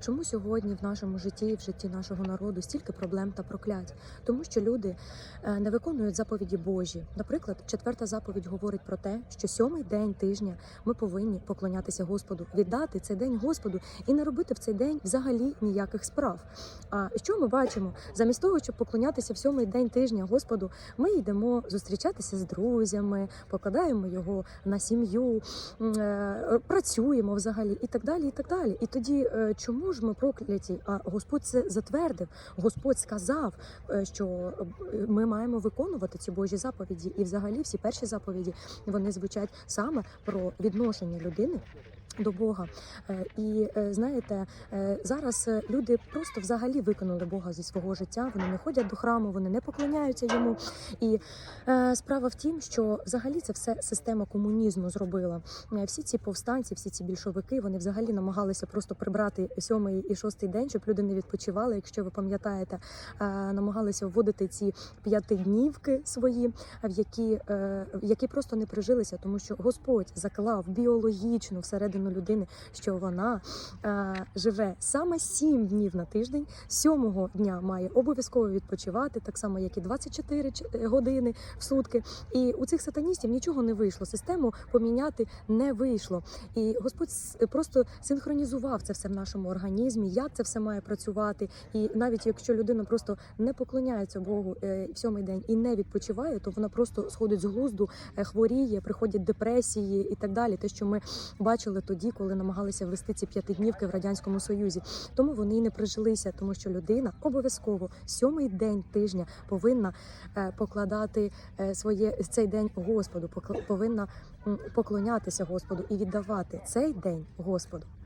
Чому сьогодні в нашому житті, в житті нашого народу стільки проблем та проклять? Тому що люди е, не виконують заповіді Божі. Наприклад, четверта заповідь говорить про те, що сьомий день тижня ми повинні поклонятися Господу, віддати цей день Господу і не робити в цей день взагалі ніяких справ. А що ми бачимо? Замість того, щоб поклонятися в сьомий день тижня Господу, ми йдемо зустрічатися з друзями, покладаємо його на сім'ю, е, працюємо взагалі і так далі. І так далі. І тоді е, чому ж ми прокляті? А Господь це затвердив. Господь сказав, е, що е, ми маємо виконувати ці Божі заповіді. І взагалі всі перші заповіді вони звучать саме про відношення людини. До Бога, Е, і е, знаєте, е, зараз люди просто взагалі виконали Бога зі свого життя. Вони не ходять до храму, вони не поклоняються йому. І справа в тім, що взагалі це все система комунізму зробила. Всі ці повстанці, всі ці більшовики, вони взагалі намагалися просто прибрати сьомий і шостий день, щоб люди не відпочивали. Якщо ви пам'ятаєте, намагалися вводити ці п'ятиднівки свої, в які, які просто не прижилися, тому що Господь заклав біологічно всередину людини, що вона е, живе саме сім днів на тиждень. Сьомого дня має обов'язково відпочивати, так само як і 24 ч- е, години в сутки. І у цих сатаністів нічого не вийшло. Систему поміняти не вийшло. І Господь просто синхронізував це все в нашому організмі, як це все має працювати. І навіть якщо людина просто не поклоняється Богу е, в сьомий день і не відпочиває, то вона просто сходить з глузду, е, хворіє, приходять депресії і так далі. Те, що ми бачили тоді, коли намагалися ввести ці п'ятиднівки в радянському союзі. Тому вони і не прижилися, тому що людина обов'язково сьомий день тижня повинна е, покладати е, своє цей день Господу, повинна поклонятися Господу і віддавати цей день Господу.